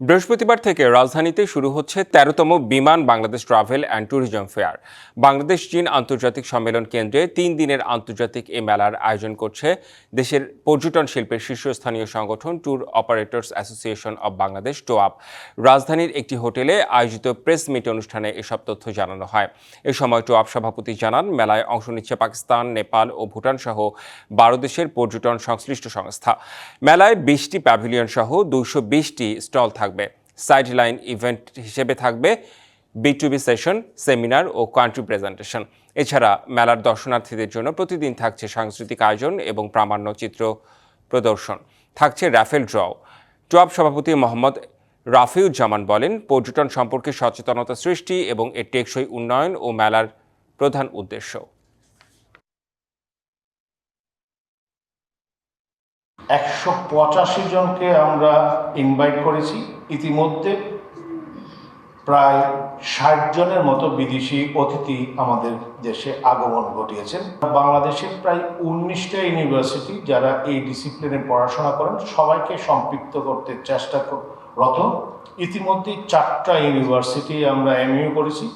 বৃহস্পতিবার থেকে রাজধানীতে শুরু হচ্ছে তেরোতম Biman Bangladesh travel and tourism fair. Bangladesh, চীন আন্তর্জাতিক সম্মেলন কেন্দ্রে তিন দিনের আন্তর্জাতিক এই মেলার আয়োজন করছে দেশের পর্যটন শিল্পের শীর্ষস্থানীয় সংগঠন tour operators association of Bangladesh TOAB রাজধানীর একটি হোটেলে আয়োজিত প্রেস মিট অনুষ্ঠানে এসব তথ্য জানানো হয়। এ সময় টোয়াব সভাপতি জানান, মেলায় অংশ নিচ্ছে পাকিস্তান, নেপাল ও ভুটান সহ বারো দেশের পর্যটন সংশ্লিষ্ট সংস্থা। মেলায় বিশটি প্যাভিলিয়ন সহ দুইশো বিশটি স্টল থাকবে। সাইড লাইন ইভেন্ট হিসেবে থাকবে B to B session seminar O country presentation এছাড়া মেলার দর্শনার্থীদের জন্য প্রতিদিন থাকছে সাংস্কৃতিক আয়োজন এবং প্রামাণ্য চিত্র প্রদর্শন। থাকছে র্যাফেল ড্রও টুয়াব সভাপতি মোহাম্মদ রাফিউজ্জামান বলেন, পর্যটন সম্পর্কে সচেতনতা সৃষ্টি এবং এর টেকসই উন্নয়ন ও মেলার প্রধান উদ্দেশ্য। একশো পঁচাশি জনকে আমরা ইনভাইট করেছি। ইতিমধ্যে প্রায় ষাট জনের মতো বিদেশি অতিথি আমাদের দেশে আগমন ঘটিয়েছেন। বাংলাদেশের প্রায় উনিশটা ইউনিভার্সিটি যারা এই ডিসিপ্লিনে পড়াশোনা করেন, সবাইকে সম্পৃক্ত করতে চেষ্টা রত। ইতিমধ্যে চারটা ইউনিভার্সিটি আমরা এমইউ করেছি।